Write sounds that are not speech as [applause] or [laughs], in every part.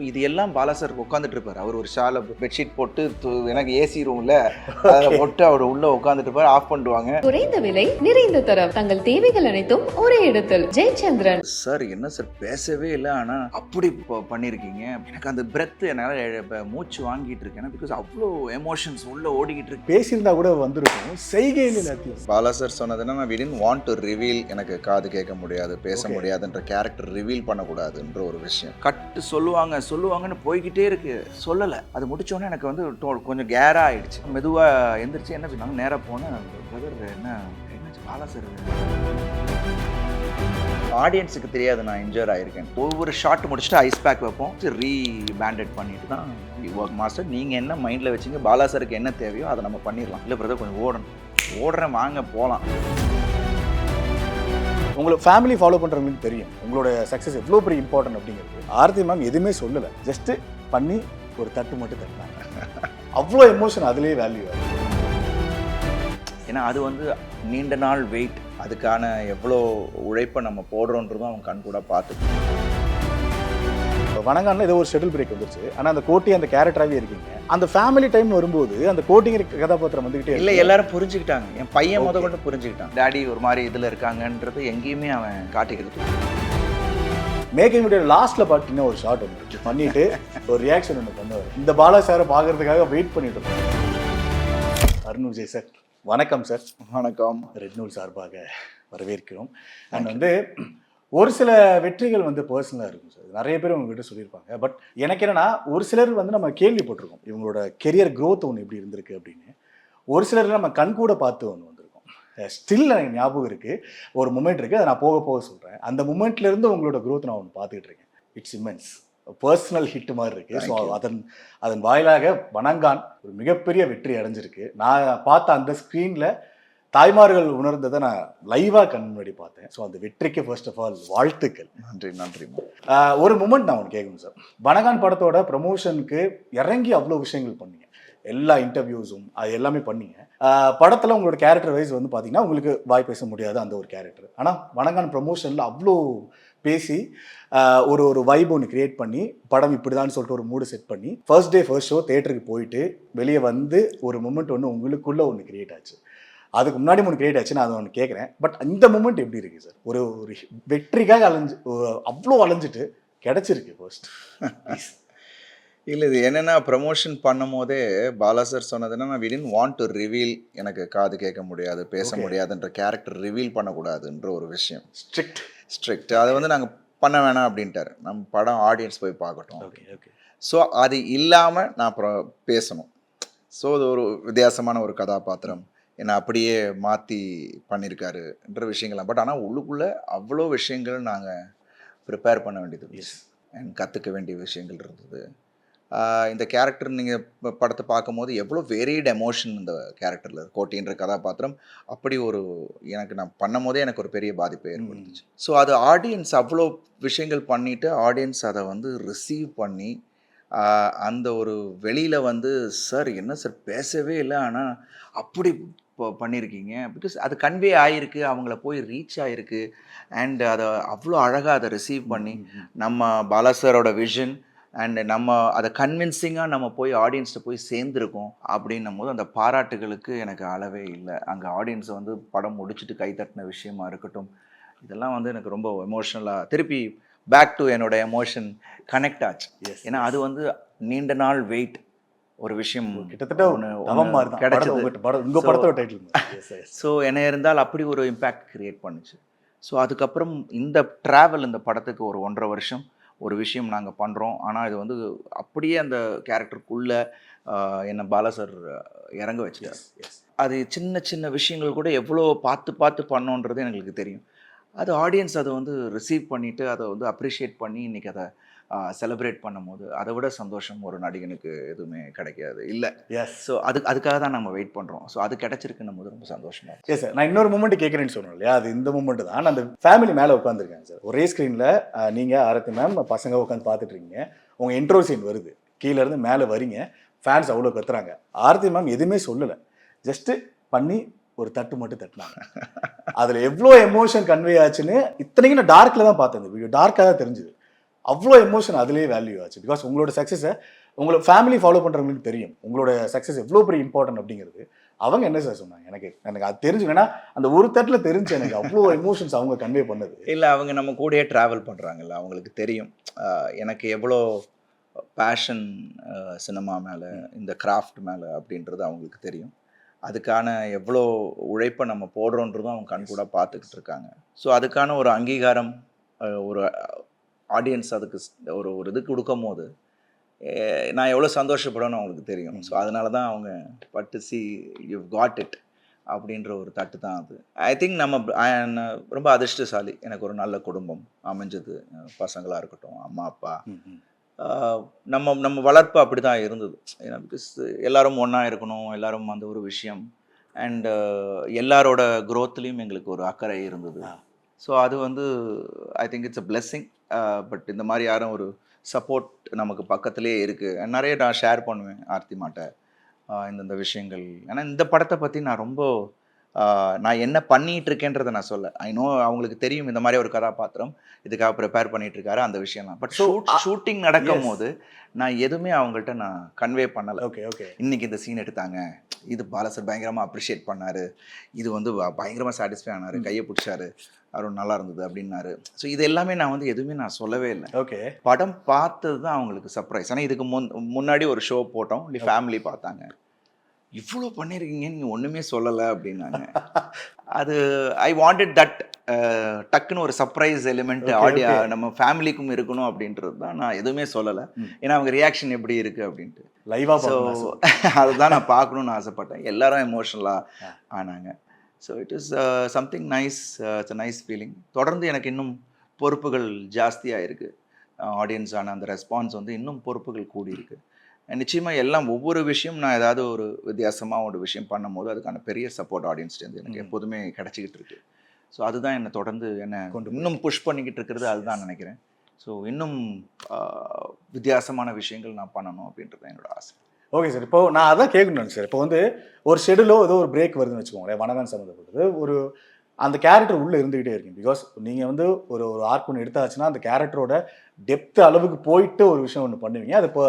இது எல்லாம் பாலா சார் உட்காந்துட்டு இருப்பாரு அவர் ஒரு ஷால பெட்ஷீட் போட்டு து- எனக்கு ஏசி ரூம்ல அதில் போட்டு அவர் உள்ள உட்காந்துட்டு இருப்பாரு ஆஃப் பண்ணிடுவாங்க குறைந்த விலை நிறைந்த தரம். தங்கள் தேவைகள் அனைத்தும் ஒரே இடத்தில். ஜெயச்சந்திரன். சார் என்ன சார் பேசவே இல்லை. ஆனா அப்படி ப- பண்ணியிருக்கீங்க. எனக்கு அந்த பிரெத் என்னால் மூச்சு வாங்கிட்டு இருக்கேன் பிகாஸ் அவ்வளோ எமோஷன்ஸ் உள்ள ஓடிக்கிட்டு இருக்கு பேசியிருந்தா கூட வந்திருக்கும். செய்கையில் எல்லாத்தையும் பாலா சார் சொன்னதுன்னா நான் விடின் வாண்ட் டு ரிவீல் எனக்கு காது கேட்க முடியாது பேச. முடியாதுன்ற கேரக்டர் ரிவீல் பண்ணக்கூடாதுன்ற ஒரு விஷயம். கட்டு சொல்லுவாங்க சொல்லுவாங்கன்னு போய்கிட்டே இருக்கு. சொல்லலை. அது முடிச்சோடனே எனக்கு வந்து டோ- கொஞ்சம் கேராக ஆயிடுச்சு. மெதுவாக எந்திரிச்சு என்ன சொன்னாங்க? நேராக போனேன் பிரதர் என்ன என்னாச்சு? பாலா சார் ஆடியன்ஸுக்கு தெரியாது நான் இன்ஜர் ஆயிருக்கேன். ஒவ்வொரு ஷாட் முடிச்சுட்டு ஐஸ் பேக் வைப்போம். ரீ பேண்டட் பண்ணிட்டு தான் ஒர்க் மாஸ்டர் நீங்கள் என்ன மைண்டில் வச்சீங்க? பாலா சாருக்கு என்ன தேவையோ அதை நம்ம பண்ணிடலாம். இல்லை பிரதர் கொஞ்சம் ஓடணும். ஓடுறேன் வாங்க போகலாம் உங்களை ஃபேமிலி ஃபாலோ பண்ணுறவங்களுக்கு தெரியும். உங்களோட சக்ஸஸ் எவ்வளோ பெரிய இம்பார்ட்டன்ட் அப்படிங்கிறது. ஆர்த்தி மேம் எதுவுமே சொல்லலை. ஜஸ்ட்டு பண்ணி ஒரு தட்டு மட்டும் தட்டினாங்க. அவ்வளோ எமோஷன் அதுலேயே வேல்யூ ஏன்னா அது வந்து நீண்ட நாள் வெயிட் அதுக்கான எவ்வளோ உழைப்பை நம்ம போடுறோன்றதும் அவன் கண் கூட பார்த்து வணங்கானில் ஏதோ ஒரு ஷெடியூல் பிரேக் வந்துருச்சு. ஆனால் அந்த கோட்டி அந்த கேரக்டராகவே இருக்கீங்க. அந்த ஃபேமிலி டைம் வரும்போது அந்த கோட்டிங்கிற கதாபாத்திரம் வந்துகிட்டே இல்லை. எல்லாரும் புரிஞ்சுக்கிட்டாங்க. என் பையன் முத. கொண்டு புரிஞ்சுக்கிட்டான். டாடி ஒரு மாதிரி இதில் இருக்காங்கன்றது எங்கேயுமே அவன் காட்டிக்கிறது மேக்கிங் வீடியோ லாஸ்ட்ல பார்த்தீங்கன்னா ஒரு ஷாட் ஒன்று பண்ணிட்டு ஒரு ரியாக்ஷன் ஒன்று பண்ணுவார். இந்த பாலா சாரை பார்க்கறதுக்காக வெயிட் பண்ணிட்டு இருக்கோம் அருண் விஜய் சார் வணக்கம் சார் வணக்கம். ரெட் நூல் சார்பாக வரவேற்கிறோம். அண்ட் வந்து ஒரு சில வெற்றிகள் வந்து பர்சனலாக இருக்கும் சார் நிறைய பேர் உங்ககிட்ட சொல்லியிருப்பாங்க. பட் எனக்கு என்னன்னா ஒரு சிலர் வந்து நம்ம கேள்விப்பட்டிருக்கோம் இவங்களோட கெரியர் growth ஒன்று எப்படி இருந்திருக்கு அப்படின்னு. ஒரு சிலர் நம்ம கண் கூட பார்த்து ஒன்று வந்திருக்கோம். ஸ்டில் எனக்கு ஞாபகம் இருக்குது ஒரு மூமெண்ட் இருக்குது அதை நான் போக போக சொல்கிறேன் அந்த மூமெண்ட்ல இருந்து உங்களோட growth நான் ஒன்று பார்த்துக்கிட்டு இருக்கேன். இட்ஸ் இமென்ஸ் பர்சனல் ஹிட் மாதிரி இருக்கு. ஸோ. அதன் அதன் வாயிலாக வணங்கான். ஒரு மிகப்பெரிய வெற்றி அடைஞ்சிருக்கு. நான் பார்த்த அந்த ஸ்க்ரீனில் தாய்மார்கள் உணர்ந்ததை நான் லைவாக கண் முன்னாடி பார்த்தேன். ஸோ அந்த வெற்றிக்கு ஃபர்ஸ்ட் ஆஃப் ஆல் வாழ்த்துக்கள். நன்றி நன்றி ஒரு மூமெண்ட் நான் ஒன்று கேட்கணும் சார் வனகான் படத்தோட ப்ரமோஷனுக்கு இறங்கி அவ்வளோ விஷயங்கள் பண்ணீங்க. எல்லா இன்டர்வியூஸும் அது எல்லாமே பண்ணீங்க. படத்துல உங்களோட கேரக்டர் வைஸ் வந்து பார்த்தீங்கன்னா உங்களுக்கு வாய் பேச முடியாது அந்த ஒரு கேரக்டர் ஆனால் வனகான் ப்ரமோஷனில் அவ்வளோ பேசி ஒரு ஒரு வைப் ஒன்று கிரியேட் பண்ணி படம் இப்படிதான்னு சொல்லிட்டு ஒரு மூடு செட் பண்ணி ஃபர்ஸ்ட் டே ஃபர்ஸ்ட் ஷோ தேட்டருக்கு போயிட்டு வெளியே வந்து ஒரு மூமெண்ட் ஒன்று உங்களுக்குள்ள ஒன்று கிரியேட் ஆச்சு. அதுக்கு முன்னாடி ஒன்று கிரியேட் ஆச்சு நான் அதை ஒன்று கேட்குறேன் பட் இந்த மூமெண்ட் எப்படி இருக்கு சார் ஒரு ஒரு வெற்றிக்காக அலைஞ்சு அவ்வளோ அலைஞ்சிட்டு கிடைச்சிருக்கு ஃபர்ஸ்ட் இல்லை இது என்னென்னா ப்ரமோஷன் பண்ணும் போதே பாலா சார் சொன்னதுன்னா நான் விடின் வாண்ட் டு ரிவீல் எனக்கு காது கேட்க முடியாது பேச. முடியாதுன்ற கேரக்டர் ரிவீல் பண்ணக்கூடாதுன்ற ஒரு விஷயம். ஸ்ட்ரிக்ட் ஸ்ட்ரிக்ட் அதை வந்து நாங்கள் பண்ண வேணாம் அப்படின்ட்டாரு. நம்ம படம் ஆடியன்ஸ் போய் பார்க்கட்டும். ஓகே ஓகே ஸோ அது இல்லாமல் நான் அப்புறம் பேசணும். ஸோ அது ஒரு வித்தியாசமான ஒரு கதாபாத்திரம். என்னை அப்படியே மாற்றி பண்ணியிருக்காருன்ற விஷயங்கள்லாம். பட் ஆனால் உள்ளுக்குள்ளே அவ்வளோ விஷயங்கள் நாங்கள் ப்ரிப்பேர் பண்ண வேண்டியது அண்ட் கற்றுக்க வேண்டிய விஷயங்கள் இருந்தது. இந்த கேரக்டர் நீங்கள் படத்தை பார்க்கும்போது எவ்வளோ வேரியட் எமோஷன் இந்த கேரக்டரில் கோட்டின்ற கதாபாத்திரம். அப்படி ஒரு எனக்கு நான் பண்ணும் போதே எனக்கு ஒரு பெரிய பாதிப்பை ஏற்படுத்துச்சு. ஸோ அது ஆடியன்ஸ் அவ்வளோ விஷயங்கள் பண்ணிட்டு ஆடியன்ஸ் அதை வந்து ரிசீவ் பண்ணி அந்த ஒரு வெளியில் வந்து சார் என்ன சார் பேசவே இல்லை. ஆனால் அப்படி ப- பண்ணியிருக்கீங்க பிகாஸ் அது கன்வே ஆகிருக்கு அவங்கள போய் ரீச் ஆகிருக்கு அண்ட் அதை அவ்வளோ அழகாக அதை ரிசீவ் பண்ணி நம்ம பாலா சாரோட விஷன் அண்ட் நம்ம அதை கன்வின்சிங்காக நம்ம போய் ஆடியன்ஸ்கிட்ட போய் சேர்ந்துருக்கோம் அப்படின்னும் போது அந்த பாராட்டுகளுக்கு எனக்கு அளவே இல்லை. அங்கே ஆடியன்ஸ் வந்து படம் முடிச்சுட்டு கை தட்டின விஷயமா இருக்கட்டும் இதெல்லாம் வந்து எனக்கு ரொம்ப எமோஷ்னலாக திருப்பி பேக் டு என்னோட எமோஷன் கனெக்ட் ஆச்சு. எஸ் ஏன்னா அது வந்து நீண்ட நாள் வெயிட் ஒரு விஷயம் கிட்டத்தட்ட தான். கிடைச்சது. படத்தை உங்க படம் உங்க So- படத்தோட டைட்டில் ஸோ என்ன இருந்தால் அப்படி ஒரு இம்பேக்ட் கிரியேட் பண்ணுச்சு. ஸோ அதுக்கப்புறம் இந்த ட்ராவல் இந்த படத்துக்கு ஒரு ஒன்றரை வருஷம் ஒரு விஷயம் நாங்கள் பண்ணுறோம் ஆனால் இது வந்து அப்படியே அந்த கேரக்டருக்குள்ளே என்னை பாலா சார் இறங்க வச்சுட்டார். அது சின்ன சின்ன விஷயங்கள் கூட எவ்வளோ பார்த்து பார்த்து பண்ணோன்றது எங்களுக்கு தெரியும். அது ஆடியன்ஸ் அதை வந்து ரிசீவ் பண்ணிவிட்டு அதை வந்து அப்ரிஷியேட் பண்ணி இன்றைக்கி அதை செலிப்ரேட் பண்ணும்போது அதை விட சந்தோஷம் ஒரு நடிகனுக்கு எதுவுமே கிடைக்காது. இல்லை. எஸ் ஸோ அது அதுக்காக தான் நம்ம வெயிட் பண்ணுறோம் ஸோ அது கிடைச்சிருக்குன்னும் போது ரொம்ப சந்தோஷமா இருக்கு. எஸ் சார் நான் இன்னொரு மூமெண்ட் கேட்குறேன்னு சொன்னேன் இல்லையா? அது இந்த மூமெண்ட் தான். அந்த ஃபேமிலி மேலே உட்காந்துருக்காங்க சார் ஒரே ஸ்க்ரீனில் நீங்கள் ஆரத்தி மேம் பசங்க உட்காந்து பார்த்துட்டு இருக்கீங்க. உங்கள் இன்ட்ரோ சீன் வருது. கீழ இருந்து மேலே வரீங்க. ஃபேன்ஸ் அவ்வளோ கத்துறாங்க. ஆரத்தி மேம் எதுவுமே சொல்லலை. ஜஸ்ட்டு பண்ணி ஒரு தட்டு மட்டும் தட்டினாங்க. அதில் எவ்வளோ எமோஷன் கன்வே ஆச்சுன்னு இத்தனைக்கும் நான் டார்க்கில் தான் பார்த்தேன் வீடியோ டார்க்காக தான் தெரிஞ்சுது. அவ்வளோ எமோஷன் அதுலேயே வேல்யூ ஆச்சு. பிகாஸ் உங்களோட சக்ஸஸை உங்களோட ஃபேமிலி ஃபாலோ பண்ணுறவங்களுக்கு தெரியும். உங்களோட சக்ஸஸ் எவ்வளோ பெரிய இம்பார்ட்டன்ட் அப்படிங்கிறது. அவங்க என்ன சார் சொன்னாங்க? எனக்கு எனக்கு அது தெரிஞ்சு ஏன்னா அந்த ஒரு தட்டில் தெரிஞ்சு எனக்கு அவ்வளோ எமோஷன்ஸ் அவங்க கன்வே பண்ணது. இல்லை அவங்க நம்ம கூடயே ட்ராவல் பண்ணுறாங்கல்ல அவங்களுக்கு தெரியும். எனக்கு எவ்வளோ பேஷன் சினிமா மேலே இந்த கிராஃப்ட் மேலே அப்படின்றது அவங்களுக்கு தெரியும். அதுக்கான எவ்வளோ உழைப்பை நம்ம போடுறோன்றதும் அவங்க கண் கூட பார்த்துக்கிட்டு இருக்காங்க. ஸோ அதுக்கான ஒரு அங்கீகாரம் ஒரு ஆடியன்ஸ் அதுக்கு ஒரு ஒரு இது கொடுக்கும் போது நான் எவ்வளோ சந்தோஷப்படுவேன்னு அவங்களுக்கு தெரியும். ஸோ அதனால தான் அவங்க பட்டு சி யூ காட் இட் அப்படின்ற ஒரு தட்டு தான் அது. ஐ திங்க் நம்ம ரொம்ப அதிர்ஷ்டசாலி. எனக்கு ஒரு நல்ல குடும்பம் அமைஞ்சது. அஹ் பசங்களா இருக்கட்டும் அம்மா அப்பா. நம்ம நம்ம வளர்ப்பு அப்படி தான் இருந்தது. ஏன்னா பிகாஸ் எல்லாரும் ஒன்றா இருக்கணும் எல்லாரும் அந்த ஒரு விஷயம். அண்ட் எல்லாரோட growthலயும் எங்களுக்கு ஒரு அக்கறை இருந்தது. ஸோ அது வந்து I think it's a blessing but இந்த மாதிரி யாரும் ஒரு சப்போர்ட் நமக்கு பக்கத்துலேயே இருக்குது நிறைய நான் ஷேர் பண்ணுவேன் ஆர்த்தி மாட்டை. இந்தந்த விஷயங்கள். ஏன்னா இந்த படத்தை பற்றி நான் ரொம்ப நான் என்ன பண்ணிட்டு இருக்கேன்றதை நான் சொல்ல. ஐ நோ அவங்களுக்கு தெரியும் இந்த மாதிரி ஒரு கதாபாத்திரம். இதுக்காக ப்ரிப்பேர் பண்ணிட்டு இருக்காரு அந்த விஷயம்லாம். பட் ஷூட்டிங் நடக்கும். போது நான் எதுவுமே அவங்கள்ட்ட நான் கன்வே பண்ணலை. ஓகே ஓகே இன்னைக்கு இந்த சீன் எடுத்தாங்க. இது பாலசர் பயங்கரமாக அப்ரிஷியேட் பண்ணாரு. இது வந்து ப- பயங்கரமா சாட்டிஸ்ஃபை ஆனாரு. கையை பிடிச்சாரு. அவர் நல்லா இருந்தது அப்படின்னாரு. ஸோ இது எல்லாமே நான் வந்து எதுவுமே நான் சொல்லவே இல்லை. ஓகே படம் பார்த்தது தான் அவங்களுக்கு சர்ப்ரைஸ் ஆனால் இதுக்கு முன் முன்னாடி ஒரு ஷோ போட்டோம். ஃபேமிலி பார்த்தாங்க. இவ்வளோ பண்ணியிருக்கீங்க நீங்கள் ஒன்றுமே சொல்லலை அப்படின்னாங்க. அது ஐ வாண்டட் தட் டக்குன்னு ஒரு சர்ப்ரைஸ் எலிமெண்ட் ஆடியோ. நம்ம ஃபேமிலிக்கும் இருக்கணும் அப்படின்றது தான் நான் எதுவுமே சொல்லலை. ஏன்னா அவங்க ரியாக்ஷன் எப்படி இருக்குது அப்படின்ட்டு. லைவா ஸோ [laughs] அதுதான் நான் பார்க்கணும்னு ஆசைப்பட்டேன். எல்லாரும். எமோஷனலாக ஆனாங்க. So it is something nice it's nice feeling தொடர்ந்து எனக்கு இன்னும் பொறுப்புகள் ஜாஸ்தியாக இருக்குது ஆடியன்ஸான அந்த ரெஸ்பான்ஸ் வந்து இன்னும் பொறுப்புகள் கூடி இருக்கு நிச்சயமாக எல்லாம் ஒவ்வொரு விஷயம் நான் ஏதாவது ஒரு வித்தியாசமாக ஒரு விஷயம் பண்ணும்போது அதுக்கான பெரிய சப்போர்ட் ஆடியன்ஸ்லேருந்து எனக்கு. எப்போதுமே கிடைச்சிக்கிட்டு இருக்கு. ஸோ அதுதான் என்னை தொடர்ந்து என்ன கொண்டு இன்னும் புஷ் பண்ணிக்கிட்டு இருக்கிறது அதுதான் நினைக்கிறேன். ஸோ இன்னும் வித்தியாசமான விஷயங்கள் நான் பண்ணணும் அப்படின்றது தான் என்னோட ஆசை. ஓகே சார் இப்போ நான் அதான் கேட்கணும் சார் இப்போ வந்து ஒரு ஷெடியூலோ ஏதோ ஒரு பிரேக் வருதுன்னு வச்சுக்கோங்களேன். வனகான் சம்மந்தப்பட்டது ஒரு அந்த கேரக்டர் உள்ளே இருந்துகிட்டே இருக்கீங்க பிகாஸ் நீங்கள் வந்து ஒரு ஒரு ஆர்க் ஒன்று எடுத்தாச்சுன்னா அந்த கேரக்டரோட டெப்த் அளவுக்கு போயிட்டு ஒரு விஷயம் ஒன்று பண்ணுவீங்க. அது இப்போ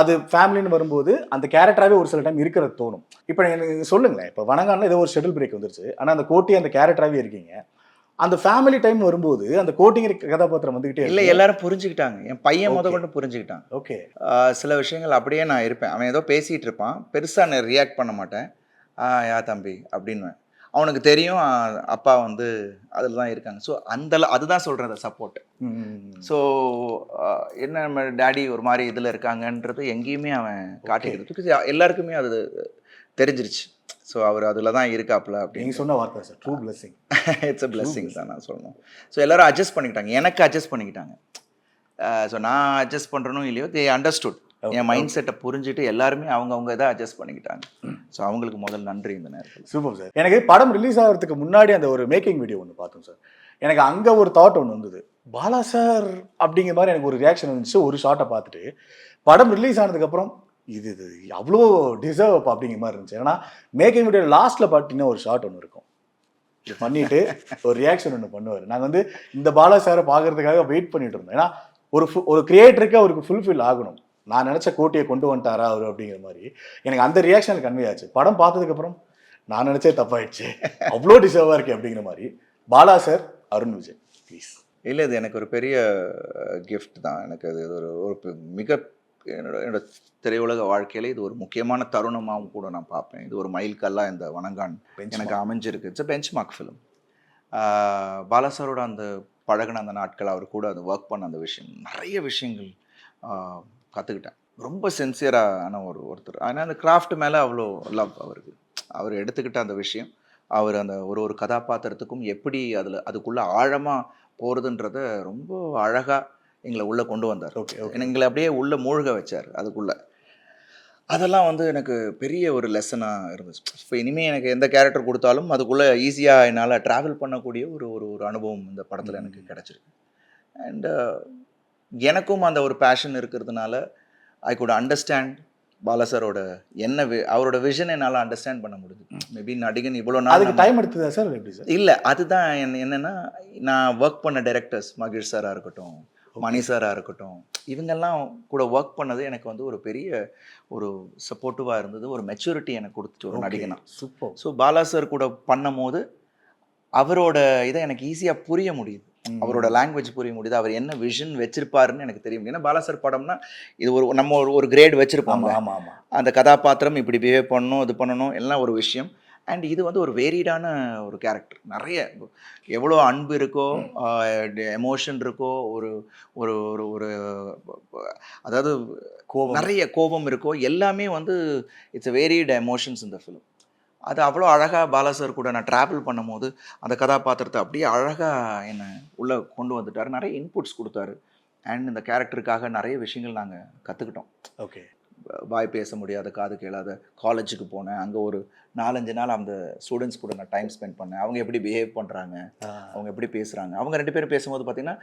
அது ஃபேமிலின்னு வரும்போது அந்த கேரக்டராகவே ஒரு சில டைம் இருக்கிறது தோணும். இப்போ நீங்கள் சொல்லுங்களேன். இப்போ வனகானில் ஏதோ ஒரு ஷெடியூல் பிரேக் வந்துருச்சு. ஆனால் அந்த கோட்டி அந்த கேரக்டராகவே இருக்கீங்க. அந்த ஃபேமிலி டைம் வரும்போது அந்த கோட்டிங்கிற கதாபாத்திரம் வந்துகிட்டே இல்லை எல்லாரும் புரிஞ்சுக்கிட்டாங்க. என் பையன் முத. கொண்டு புரிஞ்சுக்கிட்டான். ஓகே சில விஷயங்கள் அப்படியே நான் இருப்பேன். அவன் ஏதோ பேசிகிட்டு இருப்பான். பெருசாக நான் ரியாக்ட் பண்ண மாட்டேன். யா தம்பி அப்படின்னுவேன். அவனுக்கு தெரியும் அப்பா வந்து அதில் தான் இருக்காங்க. ஸோ அந்த அதுதான் சொல்கிறேன் அந்த சப்போர்ட் ஸோ என்ன நம்ம டேடி ஒரு மாதிரி இதில் இருக்காங்கன்றது எங்கேயுமே அவன் காட்டிக்கிறது. எல்லாருக்குமே அது தெரிஞ்சிருச்சு. ஸோ அவர் அதில் தான் இருக்காப்புல அப்படின்னு. சொன்ன வார்த்தை sir true blessing it's a blessing தான் நான் சொல்லணும். ஸோ எல்லாரும் அட்ஜஸ்ட் பண்ணிக்கிட்டாங்க. எனக்கு அட்ஜஸ்ட் பண்ணிக்கிட்டாங்க. ஸோ நான் அட்ஜஸ்ட் பண்ணுறனும் இல்லையோ தே அண்டர்ஸ்டுட் என் மைண்ட் செட்டை புரிஞ்சுட்டு எல்லாருமே அவங்கவுங்க இதை அட்ஜஸ்ட் பண்ணிக்கிட்டாங்க. ஸோ அவங்களுக்கு முதல் நன்றி இந்த நேரத்தில். சூப்பர் சார் எனக்கு படம் ரிலீஸ் ஆகிறதுக்கு முன்னாடி அந்த ஒரு மேக்கிங் வீடியோ ஒன்று பார்த்தோம் சார் எனக்கு அங்கே ஒரு தாட் ஒன்று வந்தது. பாலா சார் அப்படிங்கிற மாதிரி எனக்கு ஒரு ரியாக்ஷன் வந்துச்சு. ஒரு ஷாட்டை பார்த்துட்டு படம் ரிலீஸ் ஆனதுக்கப்புறம் இது இது அவ்வளோ டிசர்வ் அப்படிங்கிற மாதிரி இருந்துச்சு. ஏன்னா மேக்கிங் வீடியோ லாஸ்ட்டில் பார்த்தீங்கன்னா ஒரு ஷாட் ஒன்று இருக்கும். பண்ணிட்டு ஒரு ரியாக்ஷன் ஒன்று பண்ணுவார். நாங்கள் வந்து இந்த பாலா சாரை பார்க்கறதுக்காக வெயிட் பண்ணிட்டு இருந்தோம். ஏன்னா ஒரு ஒரு கிரியேட்டருக்கு அவருக்கு ஃபுல்ஃபில் ஆகணும். நான் நினச்ச கோட்டையை கொண்டு வந்துட்டாரா அவர் அப்படிங்கிற மாதிரி. எனக்கு அந்த ரியாக்ஷன் கன்வே ஆச்சு. படம் பார்த்ததுக்கப்புறம் நான் நினச்சே தப்பாயிடுச்சு. [laughs] அவ்வளோ டிசர்வாக இருக்கே அப்படிங்கிற மாதிரி. பாலா சார் அருண் விஜய் ப்ளீஸ் இல்லை இது எனக்கு ஒரு பெரிய கிஃப்ட் தான். எனக்கு அது ஒரு ஒரு மிக என்னோட என்னோட திரையுலக வாழ்க்கையில இது ஒரு முக்கியமான தருணமாகவும் கூட நான் பார்ப்பேன். இது ஒரு மைல்கல்லாக இந்த வணங்கான் எனக்கு அமைஞ்சிருக்கு. இட்ஸ் பெஞ்ச் மார்க் ஃபிலிம் பாலாசாரோட அந்த பழகின அந்த நாட்கள் அவர் கூட அந்த ஒர்க் பண்ண அந்த விஷயம் நிறைய விஷயங்கள் கற்றுக்கிட்டேன் ரொம்ப சின்சியரான ஒரு ஒருத்தர். ஆனால் அந்த கிராஃப்ட் மேலே அவ்வளோ லவ் அவருக்கு. அவர் எடுத்துக்கிட்ட அந்த விஷயம் அவர் அந்த ஒரு ஒரு கதாபாத்திரத்துக்கும் எப்படி அதில் அதுக்குள்ளே ஆழமாக போகிறதுன்றத ரொம்ப அழகாக எங்களை உள்ளே கொண்டு வந்தார். ஓகே எங்களை அப்படியே உள்ளே மூழ்க வச்சார் அதுக்குள்ளே. அதெல்லாம் வந்து எனக்கு பெரிய ஒரு லெசனாக இருந்துச்சு. இப்போ இனிமேல் எனக்கு எந்த கேரக்டர் கொடுத்தாலும் அதுக்குள்ளே ஈஸியாக என்னால் ட்ராவல் பண்ணக்கூடிய ஒரு ஒரு ஒரு அனுபவம் இந்த படத்தில் எனக்கு கிடச்சிருக்கு. அண்டு எனக்கும் அந்த ஒரு பேஷன் இருக்கிறதுனால ஐ குட் அண்டர்ஸ்டாண்ட் பாலசரோட என்ன வி- அவரோட விஷன் என்னால் அண்டர்ஸ்டாண்ட் பண்ண முடியுது. மேபி நடிகன் இவ்வளோ நாள் அதுக்கு டைம் எடுத்ததா சார் எப்படி சார் இல்லை அதுதான் என்ன- என்னன்னா நான் ஒர்க் பண்ண டைரக்டர்ஸ் மகிழ் சாராக இருக்கட்டும் மணி சாராக இருக்கட்டும் இவங்கெல்லாம் கூட ஒர்க் பண்ணது எனக்கு வந்து ஒரு பெரிய ஒரு சப்போர்ட்டிவாக இருந்தது ஒரு மெச்சூரிட்டி எனக்கு கொடுத்துச்சு ஒரு நடிகனா. சூப்பர் ஸோ பாலா சார் கூட பண்ணும்போது அவரோட இதை எனக்கு ஈஸியாக புரிய முடியுது. அவரோட லாங்குவேஜ் புரிய முடியுது. அவர் என்ன விஷன் வச்சிருப்பாருன்னு எனக்கு தெரியும். ஏன்னா பாலா சார் படம்னா இது ஒரு நம்ம ஒரு ஒரு கிரேட் வச்சிருப்பாங்க ஆமா ஆமா ஆமா. அந்த கதாபாத்திரம் இப்படி பிஹேவ் பண்ணணும் இது பண்ணணும் எல்லாம் ஒரு விஷயம். அண்ட் இது வந்து ஒரு வேரிடான ஒரு கேரக்டர் நிறைய எவ்வளோ அன்பு இருக்கோ எமோஷன் இருக்கோ ஒரு ஒரு ஒரு ஒரு அதாவது கோபம். நிறைய கோபம் இருக்கோ எல்லாமே வந்து இட்ஸ் வேரிட் எமோஷன்ஸ் இந்த ஃபிலிம் அது அவ்வளோ அழகாக பாலா சார் கூட நான் ட்ராவல் பண்ணும்போது அந்த கதாபாத்திரத்தை அப்படியே அழகாக என்னை உள்ளே கொண்டு வந்துட்டார். நிறைய இன்புட்ஸ் கொடுத்தாரு. அண்ட் இந்த கேரக்டருக்காக நிறைய விஷயங்கள் நாங்கள் கற்றுக்கிட்டோம் ஓகே வாய் பேச முடியாத காது கேளாத காலேஜுக்கு போனேன். அங்கே ஒரு நாலஞ்சு நாள் அந்த ஸ்டூடெண்ட்ஸ் கூட நான் டைம் ஸ்பெண்ட் பண்ணேன். அவங்க எப்படி பிஹேவ் பண்ணுறாங்க அவங்க எப்படி பேசுகிறாங்க அவங்க ரெண்டு பேரும் பேசும்போது பார்த்தீங்கன்னா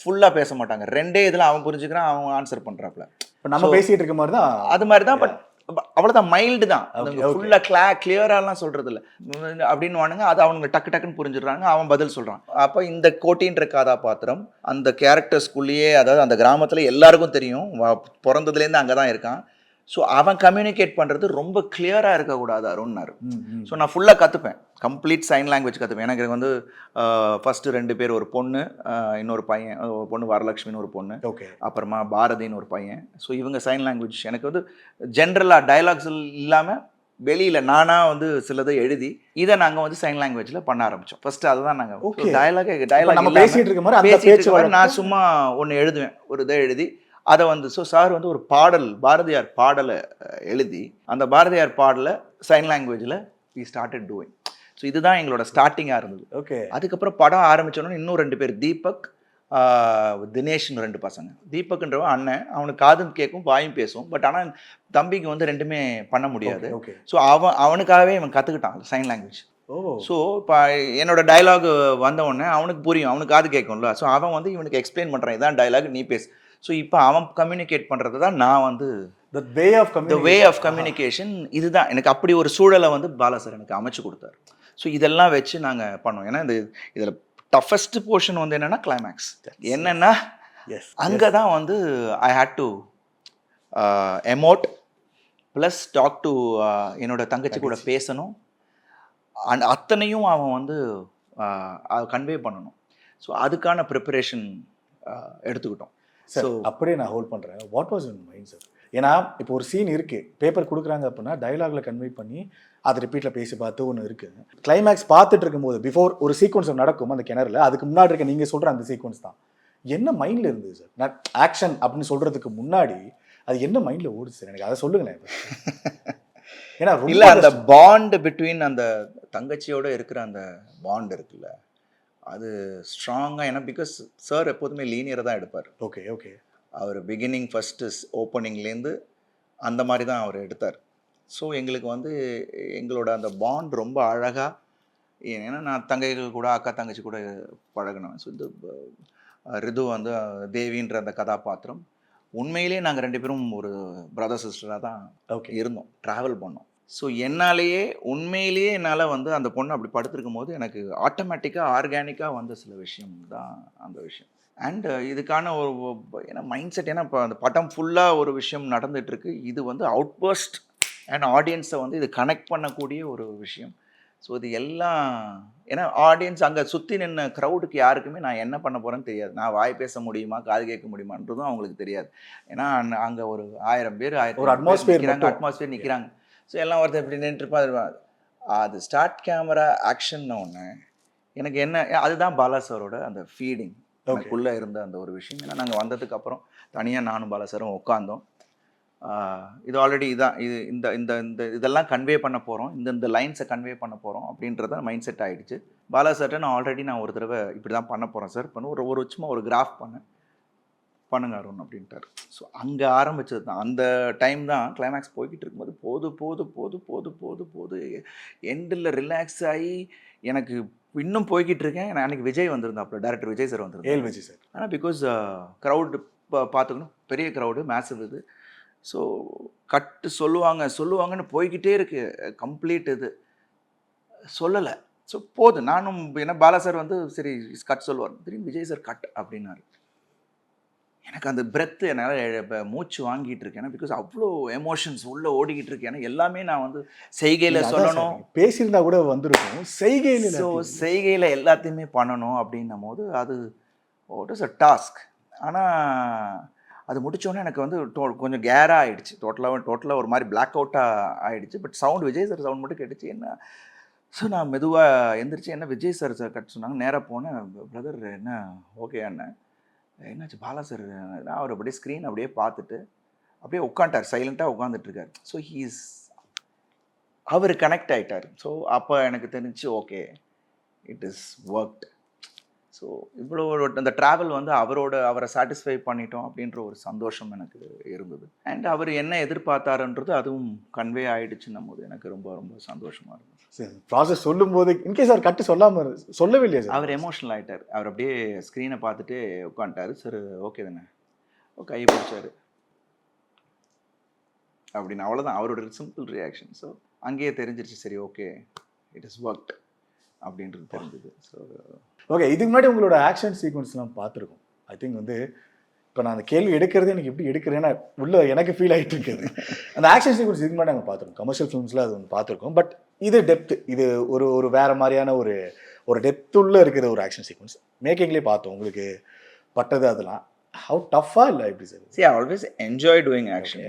ஃபுல்லாக பேச மாட்டாங்க. ரெண்டே இதில் அவன் புரிஞ்சுக்கிறான் அவன் ஆன்சர் பண்ணுறாப்புல இப்போ நம்ம பேசிட்டு இருக்க மாதிரி தான் அது மாதிரி தான் பட் அவ்வளோதான் மைல்டு தான். ஃபுல்லாக கிளா கிளியராலாம் சொல்கிறது இல்லை. அப்படின்னு வானுங்க அது அவங்க டக்கு டக்குன்னு புரிஞ்சிடுறாங்க அவன் பதில் சொல்கிறான் அப்போ இந்த கோட்டின்ற கதாபாத்திரம் அந்த கேரக்டர்ஸ்குள்ளேயே அதாவது அந்த கிராமத்தில் எல்லாருக்கும் தெரியும் பிறந்ததுலேருந்து அங்கே தான் இருக்கான். ஸோ அவன் கம்யூனிகேட் பண்ணுறது ரொம்ப கிளியராக இருக்கக்கூடாது அருண்னாரு. ஸோ நான் ஃபுல்லாக கற்றுப்பேன் கம்ப்ளீட் சைன் லாங்குவேஜ் கற்றுப்பேன் எனக்கு வந்து ஃபஸ்ட்டு ரெண்டு பேர் ஒரு பொண்ணு இன்னொரு பையன் பொண்ணு வரலட்சுமின்னு ஒரு பொண்ணு. ஓகே. அப்புறமா பாரதின்னு ஒரு பையன். ஸோ இவங்க சைன் லாங்குவேஜ் எனக்கு வந்து ஜென்ரலாக டயலாக்ஸ் இல்லாமல் வெளியில் நானாக வந்து சிலதை எழுதி இதை நாங்கள் வந்து சைன் லாங்குவேஜில் பண்ண ஆரம்பித்தோம் ஃபர்ஸ்ட் அதுதான். நாங்கள் டயலாக் இப்ப டயலாக் நம்ம பேசிட்டு இருக்க மாதிரி பேசிட்டு நான் சும்மா ஒன்று எழுதுவேன். ஒரு இதை எழுதி அதை வந்து ஸோ சார் வந்து ஒரு பாடல் பாரதியார் பாடலை எழுதி அந்த பாரதியார் பாடலை சைன் லாங்குவேஜில் வி ஸ்டார்டட் டூயிங் ஸோ இதுதான் எங்களோட ஸ்டார்டிங்காக இருந்தது. ஓகே அதுக்கப்புறம் படம் ஆரம்பிச்சோன்னே இன்னும் ரெண்டு பேர் தீபக் தினேஷ்னு ரெண்டு பசங்க. தீபக்ன்றவன் அண்ணன். அவனுக்கு காதும் கேட்கும் வாயும் பேசும். பட் ஆனால் தம்பிக்கு வந்து ரெண்டுமே பண்ண முடியாது. ஓகே ஸோ அவன் அவனுக்காகவே இவன் கற்றுக்கிட்டான் சைன் லாங்குவேஜ் ஓ. ஸோ இப்போ என்னோட டயலாக் வந்த உடனே அவனுக்கு புரியும் அவனுக்கு காது கேட்கும்ல. ஸோ அவன் வந்து இவனுக்கு எக்ஸ்பிளைன் பண்ணுறான் இதான் டயலாக் நீ பேசு. ஸோ இப்போ அவன் கம்யூனிகேட் பண்ணுறது தான் நான் வந்து the way of the way of communication இதுதான். எனக்கு அப்படி ஒரு சூழலை வந்து பாலா சார் எனக்கு அமைச்சு கொடுத்தாரு. ஸோ இதெல்லாம் வச்சு நாங்கள் பண்ணோம். ஏன்னா இந்த இதில் டஃபஸ்ட் போர்ஷன் வந்து என்னென்னா கிளைமேக்ஸ் என்னென்னா எஸ் அங்கே தான் வந்து I had to emote plus talk to என்னோட தங்கச்சி கூட பேசணும். அண்ட் அத்தனையும் அவன் வந்து கன்வே பண்ணணும். ஸோ அதுக்கான ப்ரிப்பரேஷன் எடுத்துக்கிட்டோம். சார் அப்படியே நான் ஹோல்ட் பண்றேன். What was in mind sir ஏன்னா இப்போ ஒரு சீன் இருக்கு. பேப்பர் கொடுக்குறாங்க அப்படின்னா டயலாக்ல கன்வே பண்ணி அதை ரிப்பீட்ல பேசி பார்த்து ஒன்று இருக்கு. கிளைமேக்ஸ் பார்த்துட்டு இருக்கும்போது பிஃபோர் ஒரு சீக்வன்ஸ் நடக்கும் அந்த கிணறுல அதுக்கு முன்னாடி இருக்க நீங்க சொல்ற அந்த சீக்வன்ஸ் தான். என்ன மைண்ட்ல இருந்தது சார் நான் ஆக்ஷன் அப்படின்னு சொல்றதுக்கு முன்னாடி அது என்ன மைண்ட்ல ஓடுச்சு சார் எனக்கு அதை சொல்லுங்களேன் ஏன்னா இல்ல அந்த பாண்ட் பிட்வீன் அந்த தங்கச்சியோட இருக்கிற அந்த பாண்ட் இருக்குல்ல அது ஸ்ட்ராங்காக ஏன்னா பிகாஸ் சார் எப்போதுமே லீனியரை தான் எடுப்பார். ஓகே ஓகே அவர் பிகினிங் ஃபஸ்ட்டு ஓப்பனிங்லேருந்து அந்த மாதிரி தான் அவர் எடுத்தார். ஸோ எங்களுக்கு வந்து எங்களோட அந்த பாண்ட் ரொம்ப அழகாக ஏன்னா நான் தங்கைகள் கூட அக்கா தங்கச்சி கூட பழகினேன் ஸோ இந்த ரிது வந்து தேவின்ற அந்த கதாபாத்திரம். உண்மையிலேயே நாங்கள் ரெண்டு பேரும் ஒரு பிரதர் சிஸ்டராக தான் ஓகே இருந்தோம். ட்ராவல் பண்ணோம். ஸோ என்னாலேயே உண்மையிலேயே என்னால் வந்து அந்த பொண்ணு அப்படி படுத்திருக்கும் போது எனக்கு ஆட்டோமேட்டிக்காக ஆர்கானிக்காக வந்த சில விஷயம் தான் அந்த விஷயம். அண்ட் இதுக்கான ஒரு ஏன்னா மைண்ட் செட் ஏன்னா இப்போ அந்த படம் ஃபுல்லாக ஒரு விஷயம் நடந்துட்டு இருக்கு இது வந்து அவுட்பர்ஸ்ட் அண்ட் ஆடியன்ஸை வந்து இது கனெக்ட் பண்ணக்கூடிய ஒரு விஷயம். ஸோ இது எல்லாம் ஏன்னா ஆடியன்ஸ் அங்கே சுற்றி நின்ன க்ரௌடுக்கு யாருக்குமே நான் என்ன பண்ண போகிறேன்னு தெரியாது. நான் வாய் பேச முடியுமா காது கேட்க முடியுமான்றதும் அவங்களுக்கு தெரியாது. ஏன்னா அங்கே ஒரு ஆயிரம் பேர் ஆயிரத்தி ஒரு மட்டும். அட்மாஸ்பியர் நிற்கிறாங்க ஸோ எல்லாம் ஒருத்தர் இப்படி நின்றுருப்பா அது ஸ்டார்ட் கேமரா ஆக்ஷன் ஒன்று எனக்கு என்ன அதுதான் பாலா சாரோட அந்த ஃபீடிங் எனக்குள்ளே இருந்த அந்த ஒரு விஷயம். ஏன்னா நாங்கள் வந்ததுக்கு அப்புறம் தனியாக நானும் பாலா சாரும் உட்காந்தோம் இது ஆல்ரெடி இதான். இது இந்த இந்த இந்த இதெல்லாம் கன்வே பண்ண போகிறோம் இந்த இந்த லைன்ஸை கன்வே பண்ண போகிறோம் அப்படின்றத மைண்ட் செட் ஆகிடுச்சு பாலா சார்ட்ட நான் ஆல்ரெடி நான் ஒரு தடவை இப்படி தான் பண்ண போகிறேன் சார் பண்ண ஒரு ஒரு சும்மா ஒரு கிராஃப் பண்ணேன். பண்ணுங்க அருண் அப்படின்ட்டார். ஸோ அங்கே ஆரம்பிச்சது தான். அந்த டைம் தான் கிளைமேக்ஸ் போய்கிட்டு இருக்கும்போது போது போது போது போது போது போது எண்டில் ரிலாக்ஸ் ஆகி எனக்கு இன்னும் போய்கிட்டு இருக்கேன். நான் அன்னைக்கு விஜய் வந்திருந்தாப்புல டேரக்டர் விஜய் சார் வந்திருந்தார். ஏல் விஜய் சார் ஆனால் பிகாஸ் க்ரௌடு பார்த்துக்கணும் பெரிய க்ரௌடு மேசிவ் இது. ஸோ கட்டு சொல்லுவாங்க சொல்லுவாங்கன்னு போய்கிட்டே இருக்கு. கம்ப்ளீட் இது. சொல்லலை. ஸோ போதும் நானும் ஏன்னா பாலா சார் வந்து சரி கட் சொல்லுவார். திரும்பி விஜய் சார் கட் அப்படின்னாரு. எனக்கு அந்த பிரெத் என்னால் இப்போ மூச்சு வாங்கிட்டு இருக்கேன். பிகாஸ் அவ்வளோ எமோஷன்ஸ் உள்ளே ஓடிக்கிட்டு இருக்கு ஏன்னா எல்லாமே நான் வந்து செய்கையில் சொல்லணும். பேசியிருந்தா கூட வந்திருக்கும். செய்கையில் ஸோ செய்கையில் எல்லாத்தையுமே பண்ணணும் அப்படின்னும் போது அது வாட் இஸ் அ டாஸ்க் ஆனால் அது முடிச்சோடனே எனக்கு வந்து டோ- கொஞ்சம் கேராக ஆயிடுச்சு. டோட்டலாக டோட்டலாக ஒரு மாதிரி பிளாக் அவுட்டாக ஆயிடுச்சு. But sound Vijay sir sound மட்டும் கேட்டுச்சு. என்ன? ஸோ நான் மெதுவாக எந்திரிச்சு என்ன விஜய் சார் சார் கட் சொன்னாங்க. நேராக போனேன். பிரதர் என்ன? ஓகே அண்ணன். என்னாச்சு? பாலா சார் அவர் அப்படியே ஸ்க்ரீன் அப்படியே பார்த்துட்டு அப்படியே உட்காந்துட்டார் சைலண்ட்டாக உட்காந்துட்ருக்கார் ஸோ ஹீஸ் அவர் கனெக்ட் ஆயிட்டார். ஸோ அப்போ எனக்கு தெரிஞ்சு okay it is worked so இவ்வளோ அந்த ட்ராவல் வந்து அவரோட அவரை சாட்டிஸ்ஃபை பண்ணிட்டோம் அப்படின்ற ஒரு சந்தோஷம் எனக்கு இருந்தது. அண்ட் அவர் என்ன எதிர்பார்த்தாருன்றது அதுவும் கன்வே ஆயிடுச்சுன்னும் போது. எனக்கு ரொம்ப ரொம்ப சந்தோஷமா இருந்தது. ப்ராசஸ் சொல்லும் போது இன்கேஸ் அவர் கட்டு சொல்லாம இரு- சொல்லவே இல்லையா சார்? அவர் எமோஷனல் ஆயிட்டார். அவர் அப்படியே ஸ்க்ரீனை பார்த்துட்டு உட்காந்துட்டாரு சார் ஓகே தானே. ஓ கை பிடிச்சாரு. அப்படின்னு அவ்வளோதான் அவரோட சிம்பிள் ரியாக்ஷன் ஸோ அங்கேயே தெரிஞ்சிருச்சு. சரி ஓகே இட் இஸ் ஒர்க்ட் அப்படின்றது தெரிஞ்சது. ஸோ ஓகே இதுக்கு முன்னாடி உங்களோட ஆக்ஷன் சீக்வன்ஸ்லாம் பார்த்துருக்கோம். ஐ திங்க் வந்து இப்போ நான் அந்த கேள்வி எடுக்கிறதே எனக்கு எப்படி எடுக்கிறேன்னா உள்ள எனக்கு ஃபீல் ஆகிட்டு இருக்குது. அந்த ஆக்ஷன் சீக்வன்ஸ் இதுக்கு முன்னாடி நாங்கள் பார்த்துருக்கோம். கமர்ஷியல் ஃபிலிம்ஸில் அது ஒன்று பார்த்துருக்கோம். பட் இது டெப்த் இது ஒரு ஒரு வேற மாதிரியான ஒரு ஒரு டெப்த் உள்ள இருக்கிற ஒரு ஆக்ஷன் சீக்வன்ஸ் மேக்கிங்லேயே பார்த்தோம். உங்களுக்கு பட்டது அதெல்லாம். ஹவு டஃப்பாக இல்லை எப்படி sir? See I always enjoy doing action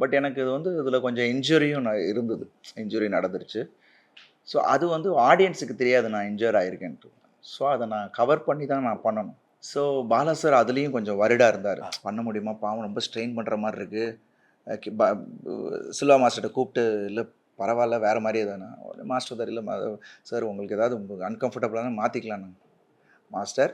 but எனக்கு இது வந்து இதில் கொஞ்சம் இன்ஜுரியும் இருந்தது. இன்ஜுரி நடந்துருச்சு. ஸோ அது வந்து ஆடியன்ஸுக்கு தெரியாது நான் இன்ஜூர் ஆயிருக்கேன்ட்டு. ஸோ அதை நான் கவர் பண்ணி தான் நான் பண்ணணும். ஸோ பாலா சார் அதுலேயும் கொஞ்சம் வருடாக இருந்தார். பண்ண முடியுமா? பாவம் ரொம்ப ஸ்ட்ரெயின் பண்ணுற மாதிரி இருக்குது சில்வா மாஸ்டர்கிட்ட கூப்பிட்டு இல்லை பரவாயில்ல வேறு மாதிரியே தானே மாஸ்டர் தான் இல்லை சார் உங்களுக்கு ஏதாவது அன்கம்ஃபர்டபுளான மாற்றிக்கலாம் மாஸ்டர்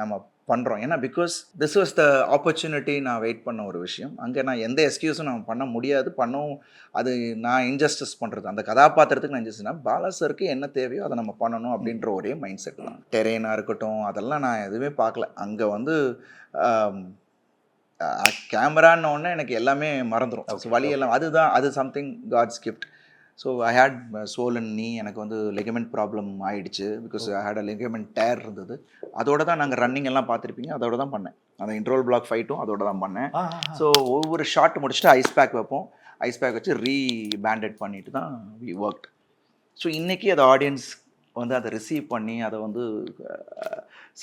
நம்ம பண்ணுறோம் ஏன்னா because this was the opportunity நான் வெயிட் பண்ண ஒரு விஷயம். அங்கே நான் எந்த எக்ஸ்கியூஸும் நான் பண்ண முடியாது. பண்ணவும் அது நான் இன்ஜஸ்டிஸ் பண்ணுறது அந்த கதாபாத்திரத்துக்கு நான் இன்ஜஸ்டிஸ்னா பாலா சருக்கு என்ன தேவையோ அதை நம்ம பண்ணணும் அப்படின்ற ஒரே மைண்ட் செட் தான். டெரெயினாக இருக்கட்டும் அதெல்லாம் நான் எதுவுமே பார்க்கல. அங்கே வந்து கேமரான்னு ஒன்று எனக்கு எல்லாமே மறந்துடும் வழி எல்லாம் அதுதான் அது something God's gift so I had swollen knee எனக்கு வந்து லெகமெண்ட் ப்ராப்ளம் ஆயிடுச்சு. Because I had a ligament tear இருந்தது. அதோட தான் நாங்கள் ரன்னிங் எல்லாம் பார்த்துருப்பீங்க. அதோட தான் பண்ணேன். அந்த இன்ட்ரோல் பிளாக் ஃபைட்டும் அதோட தான் பண்ணேன். ஸோ ஒவ்வொரு ஷாட் முடிச்சுட்டு ஐஸ் பேக் வைப்போம். ஐஸ் பேக் வச்சு ரீ பேண்டட் பண்ணிட்டு தான் வி ஒர்க் ஸோ இன்றைக்கி அதை ஆடியன்ஸ் வந்து அதை ரிசீவ் பண்ணி அதை வந்து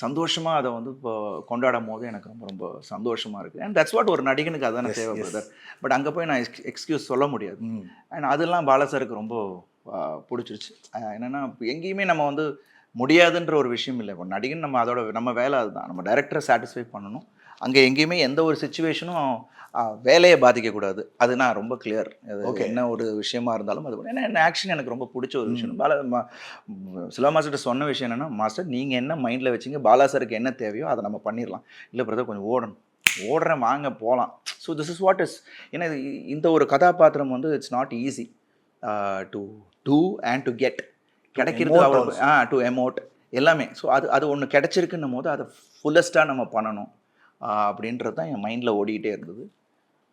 சந்தோஷமாக அதை வந்து இப்போ கொண்டாடும் போது எனக்கு ரொம்ப ரொம்ப சந்தோஷமாக இருக்குது அண்ட் தட்ஸ் வாட் ஒரு நடிகனுக்கு அதானே Yes, தேவை. பிரதர் பட் அங்கே போய் நான் எக்ஸ்கியூஸ் சொல்ல முடியாது. அண்ட் அதெல்லாம் பாலசருக்கு ரொம்ப பிடிச்சிருச்சு. என்னன்னா எங்கேயுமே நம்ம வந்து முடியாதுன்ற ஒரு விஷயம் இல்லை. இப்போ நடிகன் நம்ம அதோட நம்ம வேலை அதுதான். நம்ம டைரக்டரை சாட்டிஸ்ஃபை பண்ணணும். அங்கே எங்கேயுமே எந்த ஒரு சுச்சுவேஷனும் வேலையை பாதிக்கக்கூடாது. அது நான் ரொம்ப கிளியர் அது. என்ன ஒரு விஷயமா இருந்தாலும் அது ஏன்னா என்ன ஆக்ஷன் எனக்கு ரொம்ப பிடிச்ச ஒரு விஷயம். பாலா சிலா மாஸ்டர்கிட்ட சொன்ன விஷயம் என்னன்னா மாஸ்டர் நீங்கள் என்ன மைண்டில் வச்சீங்க? பாலா சாருக்கு என்ன தேவையோ அதை நம்ம பண்ணிடலாம். இல்லை பிரதர் கொஞ்சம் ஓடணும். ஓடுறேன் வாங்க போகலாம் so this is what is ஏன்னா இந்த ஒரு கதாபாத்திரம் வந்து it's not easy to do and to get கிடைக்கிறது அவ்வளோ. ஆ டு எமோட் எல்லாமே. ஸோ அது அது ஒன்று கிடைச்சிருக்குன்னும் போது அதை ஃபுல்லஸ்ட்டாக நம்ம பண்ணணும் அப்படின்றது தான் என் மைண்டில் ஓடிக்கிட்டே இருந்தது.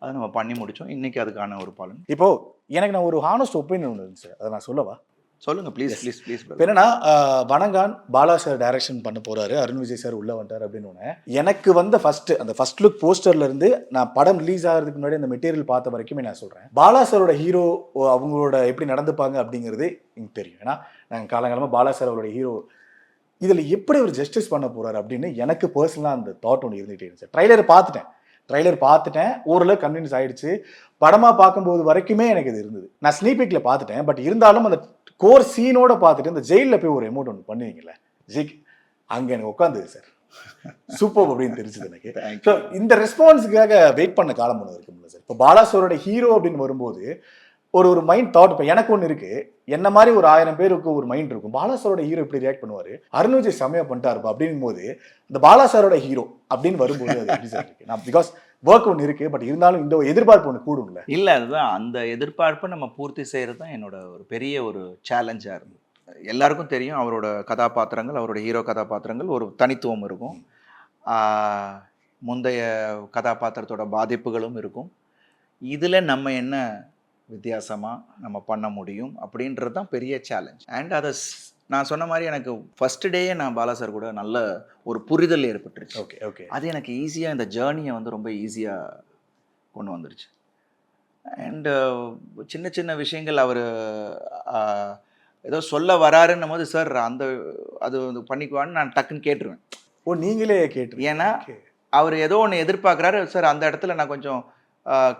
அதை நம்ம பண்ணி முடித்தோம் இன்றைக்கி அதுக்கான ஒரு பலன். இப்போ எனக்கு நான் ஒரு ஹானஸ்ட் ஒப்பீனியன் ஒன்று இருந்துச்சு அதை நான் சொல்லவா? சொல்லுங்கள் ப்ளீஸ் ப்ளீஸ் ப்ளீஸ் என்னன்னா ah, Vanangaan Bala sir direction பண்ண போறாரு. அருண் விஜய் சார் உள்ள வந்துட்டார் அப்படின்னு ஒன்று எனக்கு வந்த ஃபர்ஸ்ட் அந்த ஃபர்ஸ்ட் லுக் போஸ்டர்ல இருந்து நான் படம் ரிலீஸ் ஆகிறதுக்கு முன்னாடி அந்த மெட்டீரியல் பார்த்த வரைக்குமே நான் சொல்றேன். பாலா சாரோட ஹீரோ அவங்களோட எப்படி நடந்துப்பாங்க அப்படிங்கிறது எனக்கு தெரியும். ஏன்னா நாங்கள் காலங்காலமாக பாலா சார் அவரோட ஹீரோ இதில் எப்படி அவர் ஜஸ்டிஸ் பண்ண போறாரு அப்படின்னு எனக்கு பர்சனலாக அந்த தாட் ஒன்று இருந்துகிட்டே இருந்துச்சு. ட்ரைலர் பார்த்துட்டேன். ட்ரைலர் பார்த்துட்டேன். ஓரளவு கன்வின்ஸ் ஆயிடுச்சு. படமாக பார்க்கும்போது வரைக்குமே எனக்கு இது இருந்தது. நான் ஸ்னீபிக்கில் பார்த்துட்டேன். பட் இருந்தாலும் அந்த கோர் சீனோட பார்த்துட்டு இந்த ஜெயிலில் போய் ஒரு அமௌண்ட் ஒன்று பண்ணுவீங்கல்ல? ஜிக் அங்கே எனக்கு உட்காந்துது சார் சூப்பர் அப்படின்னு தெரிஞ்சது எனக்கு. [laughs] ஸோ இந்த ரெஸ்பான்ஸுக்காக வெயிட் பண்ண காலம் ஒன்று இருக்கும்ல சார் இப்போ பாலாசோரோட ஹீரோ அப்படின்னு வரும்போது ஒரு ஒரு மைண்ட் தாட் இப்போ எனக்கு ஒன்று இருக்கு. என்ன மாதிரி ஒரு ஆயிரம் பேருக்கு ஒரு மைண்ட் இருக்கும். பாலாசரோட ஹீரோ இப்படி ரியாக்ட் பண்ணுவார்? அருண் விஜய் செமையா பண்ணிட்டாருப்பா. அப்படின் போது இந்த பாலாசாரோட ஹீரோ அப்படின்னு வரும்போது அது எப்படி சார் இருக்கு? நான் பிகாஸ் ஒர்க் ஒன்று இருக்கு பட் இருந்தாலும் இந்த எதிர்பார்ப்பு ஒன்று கூடும்ல. இல்லை அதுதான். அந்த எதிர்பார்ப்பை நம்ம பூர்த்தி செய்கிறது தான் என்னோட ஒரு பெரிய ஒரு சேலஞ்சாக இருந்தது. எல்லாருக்கும் தெரியும் அவரோட கதாபாத்திரங்கள் அவரோட ஹீரோ கதாபாத்திரங்கள் ஒரு தனித்துவம் இருக்கும். முந்தைய கதாபாத்திரத்தோட பாதிப்புகளும் இருக்கும். இதில் நம்ம என்ன வித்தியாசமாக நம்ம பண்ண முடியும் அப்படின்றது தான் பெரிய சேலஞ்ச் அண்ட் அதை ஸ்- நான் சொன்ன மாதிரி எனக்கு ஃபர்ஸ்ட் டேயே நான் பாலா சார் கூட நல்ல ஒரு புரிதல் ஏற்பட்டுருச்சு. ஓகே ஓகே அது எனக்கு ஈஸியாக இந்த ஜேர்னியை வந்து ரொம்ப ஈஸியாக கொண்டு வந்துருச்சு. அண்டு சின்ன சின்ன விஷயங்கள் அவர் ஏதோ சொல்ல வராருன்னும் போது சார் அந்த அது வந்து பண்ணிக்குவான்னு நான் டக்குன்னு கேட்டுருவேன். ஓ நீங்களே கேட்டு ஏன்னா அவர் ஏதோ ஒன்று எதிர்பார்க்குறாரு சார் அந்த இடத்துல நான் கொஞ்சம்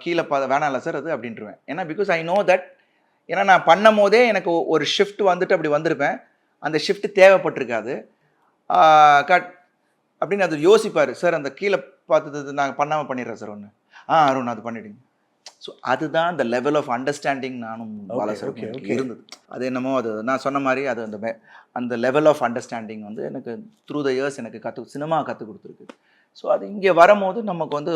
கீழே பா வேணாம்ல சார் அது அப்படின்ட்டுருவேன் ஏன்னா பிகாஸ் ஐ நோ தட் ஏன்னா நான் பண்ணும் போதே எனக்கு ஒரு ஷிஃப்ட் வந்துட்டு அப்படி வந்திருப்பேன். அந்த ஷிஃப்ட் தேவைப்பட்டிருக்காது. கட் அப்படின்னு அது யோசிப்பார். சார் அந்த கீழே பார்த்தது நாங்கள் பண்ணாமல் பண்ணிடுறேன் சார் ஒன்று ஆ அருண் அது பண்ணிடுங்க. ஸோ அதுதான் அந்த லெவல் ஆஃப் அண்டர்ஸ்டாண்டிங் நானும். இருந்தது. அது என்னமோ அது நான் சொன்ன மாதிரி அது அந்த அந்த லெவல் ஆஃப் அண்டர்ஸ்டாண்டிங் வந்து எனக்கு த்ரூ த இயர்ஸ் எனக்கு கற்று சினிமா கற்றுக் கொடுத்துருக்கு. ஸோ அது இங்கே வரும்போது நமக்கு வந்து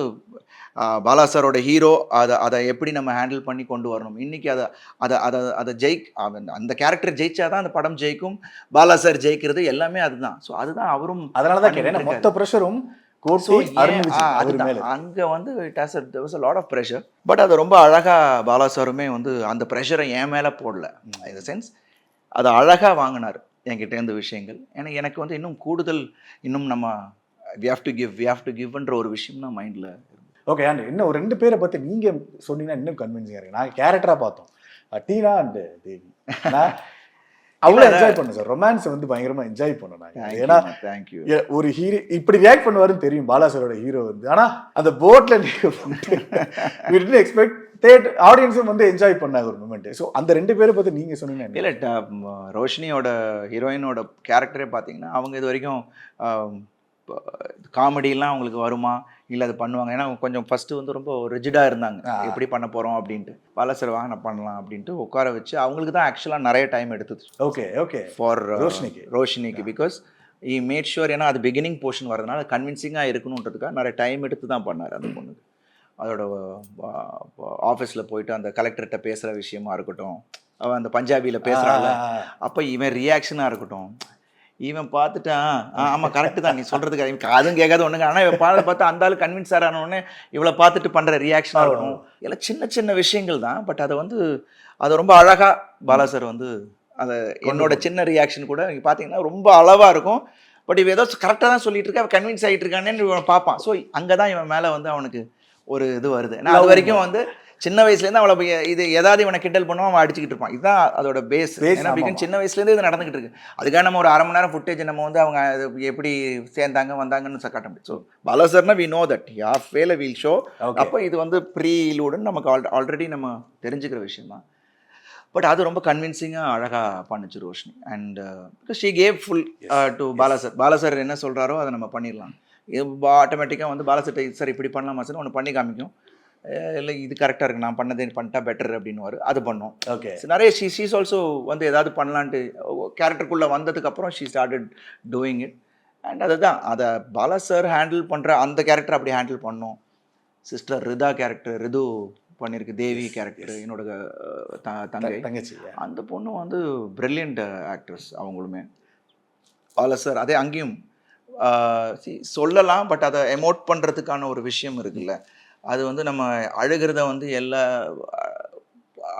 பாலா சாரோட ஹீரோ அதை அதை எப்படி நம்ம ஹேண்டில் பண்ணி கொண்டு வரணும்? இன்னைக்கு அதை அதை அதை அதை ஜெயிக் அந்த கேரக்டர் ஜெயிச்சாதான் அந்த படம் ஜெயிக்கும். பாலா சார் ஜெயிக்கிறது எல்லாமே அதுதான். ஸோ அதுதான் அவரும் அதனால தான் கேட்டேன். ஏன்னா மொத்த ப்ரெஷரும் அங்க வந்து it has a lot of pressure. But அது ரொம்ப அழகா பாலா சாருமே வந்து அந்த ப்ரெஷரை என் மேல போடல. இந்த சென்ஸ் அதை அழகா வாங்கினார் என்கிட்ட இருந்து விஷயங்கள். எனக்கு எனக்கு வந்து இன்னும் கூடுதல் இன்னும் நம்ம we have to give we have to கிவ்ன்ற ஒரு விஷயம் தான் மைண்டில் ஓகே அண்ட் இன்னும் ஒரு ரெண்டு பேரை பத்தி நீங்க சொன்னீங்கன்னா இன்னும் கன்வின்சிங்கா இருக்கு. நாங்க கேரக்டரா பார்த்தோம். டீனா அண்ட் தேவி. அவ்வளோ என்ஜாய் பண்ணேன் சார். ரொமான்ஸ் வந்து பயங்கரமா என்ஜாய் பண்ணோம் நாங்க ஏன்னா தேங்க்யூ ஒரு ஹீரோ இப்படி ரியாக்ட் பண்ணுவாருன்னு தெரியும். பாலா சாரோட ஹீரோ வந்து. ஆனா அந்த போட்ல நீங்க எக்ஸ்பெக்ட் தேட் ஆடியன்ஸும் வந்து [laughs] என்ஜாய் பண்ணாங்க ஒரு மூமெண்ட் ஸோ அந்த ரெண்டு பேரை பத்தி நீங்க சொன்னீங்கன்னா இல்லை ரோஷினியோட ஹீரோயினோட கேரக்டரே பார்த்தீங்கன்னா அவங்க இது வரைக்கும் காமெடியெல்லாம் அவங்களுக்கு வருமா? இல்லை அது பண்ணுவாங்க. ஏன்னா கொஞ்சம் ஃபஸ்ட்டு வந்து ரொம்ப ரிஜிடாக இருந்தாங்க. எப்படி பண்ண போகிறோம் அப்படின்ட்டு. பாலசர் வாங்க நான் பண்ணலாம் அப்படின்ட்டு உட்கார வச்சு அவங்களுக்கு தான் ஆக்சுவலாக நிறைய டைம் எடுத்தது. Okay okay. ஃபார் ரோஷினிக்கு. ரோஷினிக்கு பிகாஸ் ஈ மேட் ஷுர் ஏன்னா அது பிகினிங் போர்ஷன் வரதுனால கன்வின்சிங்காக இருக்கணுன்றதுக்காக நிறைய டைம் எடுத்து தான் பண்ணார் அந்த பொண்ணுக்கு. அதோட ஆஃபீஸில் போயிட்டு அந்த கலெக்டர்கிட்ட பேசுகிற விஷயமா இருக்கட்டும். அவன் அந்த பஞ்சாபியில் பேசுகிறாள் அப்போ இவன் ரியாக்ஷனாக இருக்கட்டும். இவன் பார்த்துட்டான். ஆ ஆமாம் கரெக்டு தான். நீ சொல்கிறதுக்கு இவன் காதும் கேட்காத ஒன்றுங்க ஆனால் இவன் பாட பார்த்து அந்த ஆள் கன்வின்ஸ் ஆனோடனே இவளை பார்த்துட்டு பண்ணுற ரியாக்ஷனாக இருக்கட்டும். எல்லாம் சின்ன சின்ன விஷயங்கள் தான். பட் அதை வந்து அதை ரொம்ப அழகாக பாலா சார் வந்து அதை என்னோட சின்ன ரியாக்ஷன் கூட நீங்கள் பார்த்தீங்கன்னா ரொம்ப அளவாக இருக்கும். பட் இவன் ஏதோ கரெக்டாக தான் சொல்லிட்டு இருக்கா அவன் கன்வின்ஸ் ஆகிட்டு இருக்கானேன்னு இவன் பார்ப்பான். ஸோ அங்கே தான் இவன் மேலே வந்து அவனுக்கு ஒரு இது வருது. நான் அது வரைக்கும் வந்து சின்ன வயசுலேருந்து அவளை இது ஏதாவது இவனை கிண்டல் பண்ணுவான் அவன் அடிச்சுக்கிட்டு இருப்பான். இதுதான் அதோட பேஸ் ஏன்னா ஆமா. சின்ன வயசுலேருந்து இது நடந்துகிட்டு இருக்கு. அதுக்காக நம்ம ஒரு அரை மணி நேரம் ஃபுட்டேஜ் நம்ம வந்து அவங்க எப்படி சேர்ந்தாங்க வந்தாங்கன்னு ச- காட்ட முடியும். ஸோ பாலசர்னா வி நோ தட் யாஃப் வேல வில் ஷோ. அப்போ இது வந்து ப்ரீ லூடுன்னு நமக்கு ஆல் ஆல்ரெடி நம்ம தெரிஞ்சுக்கிற விஷயம் தான். பட் அது ரொம்ப கன்வின்சிங்காக அழகாக பண்ணுச்சு Roshini. And because she gave full to Bala sir Bala sir என்ன சொல்கிறாரோ அதை நம்ம பண்ணிடலாம். இது ஆட்டோமேட்டிக்காக வந்து பாலாசர் சார் இப்படி பண்ணலாமா சார் ஒன்று பண்ணி காமிக்கும். இல்லை இது கரெக்டாக இருக்கு நான் பண்ணதே பண்ணிட்டா பெட்டர் அப்படின்னு அது பண்ணோம். ஓகே நிறைய ஷீ ஷீஸ் ஆல்சோ வந்து ஏதாவது பண்ணலான்ட்டு கேரக்டருக்குள்ளே வந்ததுக்கப்புறம் she started doing it and அதுதான் அதை பாலா சார் ஹேண்டில் பண்ணுற அந்த கேரக்டர் அப்படி ஹேண்டில் பண்ணோம். சிஸ்டர் ரிதா கேரக்டர் ரிது பண்ணியிருக்கு தேவி கேரக்டர் என்னோட த- தங்கை. தங்கச்சி அந்த பொண்ணு வந்து பிரில்லியண்ட் ஆக்ட்ரஸ் அவங்களுமே. பாலா சார் அதே அங்கேயும் சொல்லலாம் பட் அதை எமோட் பண்ணுறதுக்கான ஒரு விஷயம் இருக்குல்ல. அது வந்து நம்ம அழுகிறத வந்து எல்லா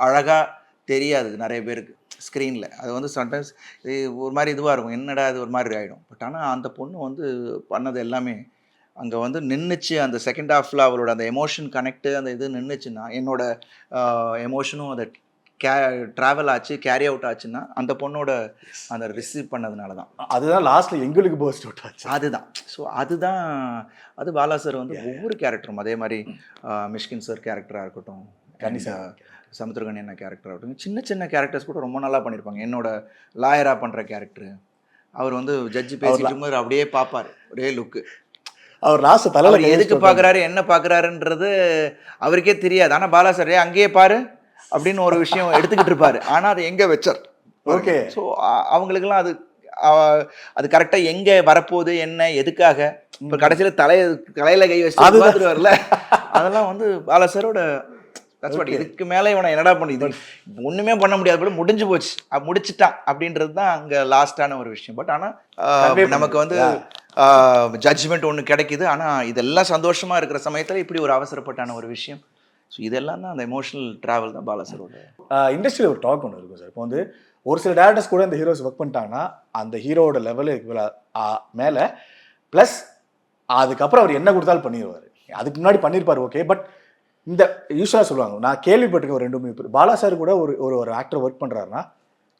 அழகாக தெரியாது நிறைய பேருக்கு ஸ்க்ரீனில் அது வந்து சம்டைம்ஸ் ஒரு மாதிரி இதுவாக இருக்கும். என்னடா இது ஒரு மாதிரி ஆகிடும் பட் ஆனால் அந்த பொண்ணு வந்து பண்ணது எல்லாமே அங்கே வந்து நின்றுச்சு அந்த செகண்ட் ஹாஃபில் அவளோட அந்த எமோஷன் கனெக்ட் அந்த இது நின்றுச்சுன்னா என்னோட எமோஷனும் அதை கே ட்ராவல் ஆச்சு கேரி அவுட் ஆச்சுன்னா அந்த பொண்ணோட அந்த ரிசீவ் பண்ணதுனால தான் அதுதான் லாஸ்ட்ல எங்களுக்கு போஸ்ட் அவுட் ஆச்சு. அதுதான். ஸோ அதுதான் அது பாலா சார் வந்து ஒவ்வொரு கேரக்டரும் அதே மாதிரி மிஷ்கின் சார் கேரக்டராக இருக்கட்டும். ஆஹ், சமுத்திரகனி என்ன கேரக்டர் ஆகட்டும் சின்ன சின்ன கேரக்டர்ஸ் கூட ரொம்ப நல்லா பண்ணியிருப்பாங்க என்னோட லாயராக பண்ணுற கேரக்டர் அவர் வந்து ஜட்ஜி பேசிட்டு இருக்கும்போது அப்படியே பார்ப்பார் ஒரே லுக்கு அவர் லாஸ்ட் தலையில அவர் எதுக்கு பார்க்குறாரு என்ன பார்க்குறாருன்றது அவருக்கே தெரியாது. ஆனால் பாலா சார் "ஏய், அங்கேயே பாரு. அப்படின்னு ஒரு விஷயம் எடுத்துக்கிட்டு இருப்பாரு. ஆனால் அதை எங்கே வச்சார்? Okay. ஸோ அவங்களுக்கெல்லாம் அது அது கரெக்டாக எங்கே வரப்போகுது என்ன எதுக்காக? இப்போ கடைசியில் தலைய தலையில கை வச்சு. பார்த்துட்டு வரல அதெல்லாம் வந்து பாலா சாரோட. இதுக்கு மேலே இவனை என்னடா பண்ணி ஒண்ணுமே பண்ண முடியாது போல முடிஞ்சு போச்சு. முடிச்சிட்டான் அப்படின்றது தான் அங்க லாஸ்டான ஒரு விஷயம். பட் ஆனா நமக்கு வந்து ஜட்ஜ்மெண்ட் ஒன்று கிடைக்குது. ஆனா இதெல்லாம் சந்தோஷமா இருக்கிற சமயத்துல இப்படி ஒரு அவசரப்பட்டான ஒரு விஷயம். ஸோ இதெல்லாம் தான் அந்த எமோஷனல் ட்ராவல் தான் பாலாசரோட. இண்டஸ்ட்ரியில் ஒரு டாக் ஒன்று இருக்கும் சார். இப்போ வந்து ஒரு சில டேரக்டர்ஸ் கூட இந்த ஹீரோஸ் ஒர்க் பண்ணிட்டாங்கன்னா அந்த ஹீரோவோட லெவலுக்கு மேலே ப்ளஸ் அதுக்கப்புறம் அவர் என்ன கொடுத்தாலும் பண்ணிடுவார் அதுக்கு முன்னாடி பண்ணியிருப்பார் ஓகே பட் இந்த யூஸ்வலாக சொல்லுவாங்க. நான் கேள்விப்பட்டிருக்கேன் ஒரு ரெண்டு மூணு பேர். பாலா சார் கூட ஒரு ஒரு ஒரு ஆக்டர் ஒர்க் பண்ணுறாருன்னா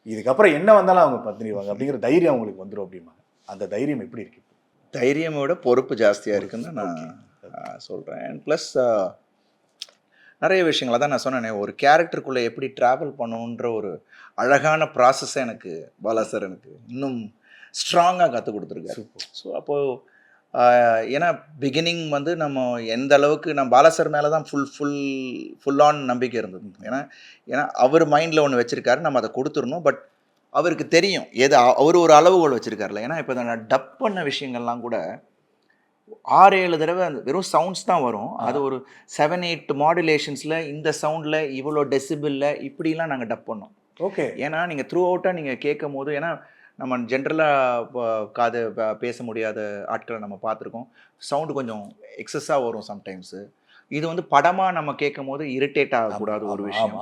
இதுக்கப்புறம் என்ன வந்தாலும் அவங்க பண்ணிடுவாங்க அப்படிங்கிற தைரியம் அவங்களுக்கு வந்துடும் அப்படிம்பாங்க. அந்த தைரியம் எப்படி இருக்கு? தைரியமை விட பொறுப்பு ஜாஸ்தியாக இருக்குன்னு நான் சொல்கிறேன் அண்ட் ப்ளஸ் நிறைய விஷயங்கள் அதான் நான் சொன்னேனே ஒரு கேரக்டருக்குள்ளே எப்படி ட்ராவல் பண்ணணுன்ற ஒரு அழகான ப்ராசஸை எனக்கு பாலா சார் எனக்கு இன்னும் ஸ்ட்ராங்காக கற்றுக் கொடுத்துருக்காரு. ஸோ அப்போது ஏன்னா பிகினிங் வந்து நம்ம எந்த அளவுக்கு நம்ம பாலா சார் மேலே தான் ஃபுல் ஃபுல் ஃபுல் ஆன் நம்பிக்கை இருந்தது. ஏன்னா ஏன்னா அவர் மைண்டில் ஒன்று வச்சுருக்காரு நம்ம அதை கொடுத்துடணும். பட் அவருக்கு தெரியும் எது அவர் ஒரு அளவுகோல் வச்சுருக்காருல. ஏன்னா இப்போ நான் டப் பண்ண விஷயங்கள்லாம் கூட ஆறு ஏழு தடவை அந்த வெறும் சவுண்ட்ஸ் தான் வரும். அது ஒரு செவன் எயிட் மாடுலேஷன்ஸில் இந்த சவுண்டில் இவ்வளோ டெசிபிளில் இப்படிலாம் நாங்கள் டப் பண்ணோம். ஓகே. ஏன்னா நீங்கள் த்ரூ அவுட்டாக நீங்கள் கேட்கும் போது ஏன்னா நம்ம ஜென்ரலாக காது பேச முடியாத ஆட்களை நம்ம பார்த்துருக்கோம். சவுண்டு கொஞ்சம் எக்ஸஸாக வரும் சம்டைம்ஸு இது வந்து படமாக நம்ம கேட்கும் போது இரிட்டேட் ஆகக்கூடாது ஒரு விஷயம்.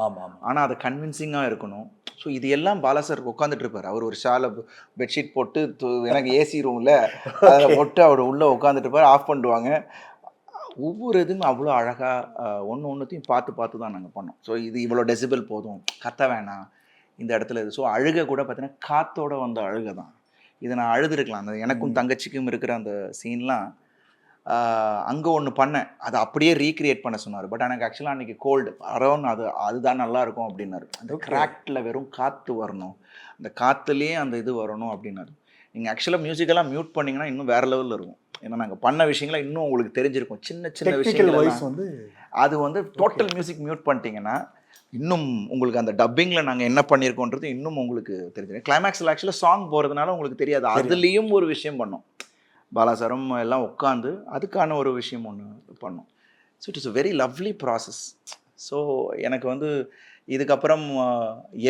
ஆனால் அது கன்வின்சிங்காக இருக்கணும். ஸோ இது எல்லாம் பாலாசர் உட்காந்துட்டு இருப்பார் அவர் ஒரு ஷாலை பெட்ஷீட் போட்டு து- எனக்கு ஏசி ரூமில் அதில் போட்டு அவர் உள்ளே உட்காந்துட்டு இருப்பார் ஆஃப் பண்ணிடுவாங்க. ஒவ்வொரு இதுவும் அவ்வளோ அழகாக ஒன்று ஒன்றுத்தையும் பார்த்து பார்த்து தான் நாங்கள் பண்ணோம். ஸோ இது இவ்வளோ டெசிபிள் போதும். கத்த வேணாம். இந்த இடத்துல இது. ஸோ அழுக கூட பார்த்தீங்கன்னா காத்தோட வந்த அழுகை தான். இதை நான் அழுதுருக்கலாம். அந்த எனக்கும் தங்கச்சிக்கும் இருக்கிற அந்த சீன்லாம் அங்கே ஒன்று பண்ணேன். அதை அப்படியே ரீக்ரியேட் பண்ண சொன்னார். பட் எனக்கு ஆக்சுவலாக அன்றைக்கி கோல்டு அரௌண்ட் அது அதுதான் நல்லா இருக்கும் அப்படின்னாரு. அந்த. கிராக்டில் வெறும் காற்று வரணும். அந்த காற்றுலேயே அந்த இது வரணும் அப்படின்னாரு. நீங்கள் ஆக்சுவலாக மியூசிக்கெல்லாம் மியூட் பண்ணீங்கன்னா இன்னும் வேறு லெவலில் இருக்கும். ஏன்னா நாங்கள் பண்ண விஷயங்களை இன்னும் உங்களுக்கு தெரிஞ்சிருக்கும். சின்ன சின்ன விஷயங்கள் வந்து அது வந்து டோட்டல் மியூசிக் மியூட் பண்ணிட்டீங்கன்னா இன்னும் உங்களுக்கு அந்த டப்பிங்கில் நாங்கள் என்ன பண்ணியிருக்கோன்றது இன்னும் உங்களுக்கு தெரிஞ்சிடும். கிளைமேக்ஸில் ஆக்சுவலாக சாங் போகிறதுனால உங்களுக்கு தெரியாது. அதுலேயும் ஒரு விஷயம் பண்ணோம். பாலாசரம் எல்லாம் உட்காந்து அதுக்கான ஒரு விஷயம் ஒன்று பண்ணோம். So it is a very lovely process so எனக்கு வந்து இதுக்கப்புறம்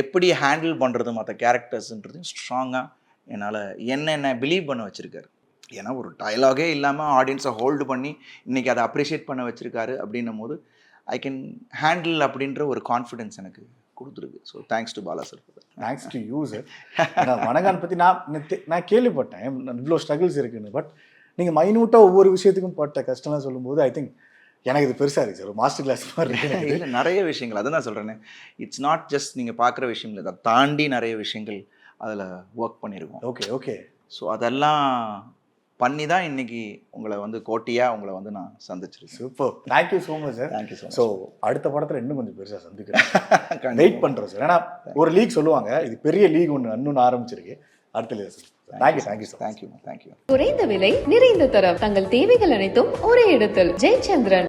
எப்படி ஹேண்டில் பண்ணுறது மற்ற கேரக்டர்ஸ்ன்றதையும் ஸ்ட்ராங்காக என்னால் என்ன என்ன பிலீவ் பண்ண வச்சுருக்காரு. ஏன்னா ஒரு டயலாகே இல்லாமல் ஆடியன்ஸை ஹோல்டு பண்ணி இன்றைக்கி அதை அப்ரிஷியேட் பண்ண வச்சுருக்காரு அப்படின்னும் போது ஐ கேன் ஹேண்டில் அப்படின்ற ஒரு கான்ஃபிடென்ஸ் எனக்கு கொடுத்துருக்கு. So thanks to Bala sir thanks to you sir Vanangaan பற்றி நான் நான் கேள்விப்பட்டேன். இவ்வளோ ஸ்ட்ரகிள்ஸ் இருக்குன்னு. பட் நீங்கள் மைனூட்டாக ஒவ்வொரு விஷயத்துக்கும் பட்ட கஷ்டம்லாம் சொல்லும்போது ஐ திங்க் எனக்கு இது பெருசாக இருக்கு சார் மாஸ்டர் கிளாஸ் மாதிரி. இல்லை நிறைய விஷயங்கள். அதை நான் சொல்கிறேனே இட்ஸ் நாட் ஜஸ்ட் நீங்கள் பார்க்குற விஷயம் இல்லை அதை தாண்டி நிறைய விஷயங்கள் அதில் ஒர்க் பண்ணியிருக்கோம் ஓகே ஓகே ஸோ அதெல்லாம் பண்ணி தான் இன்னைக்கு உங்களை வந்து கோட்டியாக உங்களை வந்து நான் சந்திச்சிருக்கேன். Super thank you so much sir thank you so so அடுத்த படத்தில் இன்னும் கொஞ்சம் பெருசாக சந்திக்கிறேன். வெயிட் பண்ணுறோம் சார் ஏன்னா ஒரு லீக் சொல்லுவாங்க இது பெரிய லீக் ஒன்று இன்னொன்று ஆரம்பிச்சிருக்கு. அடுத்த league sir thank you thank you sir thank you thank you குறைந்த விலை நிறைந்த தரம். தங்கள் தேவைகள் அனைத்தும் ஒரே இடத்தில். ஜெயச்சந்திரன்.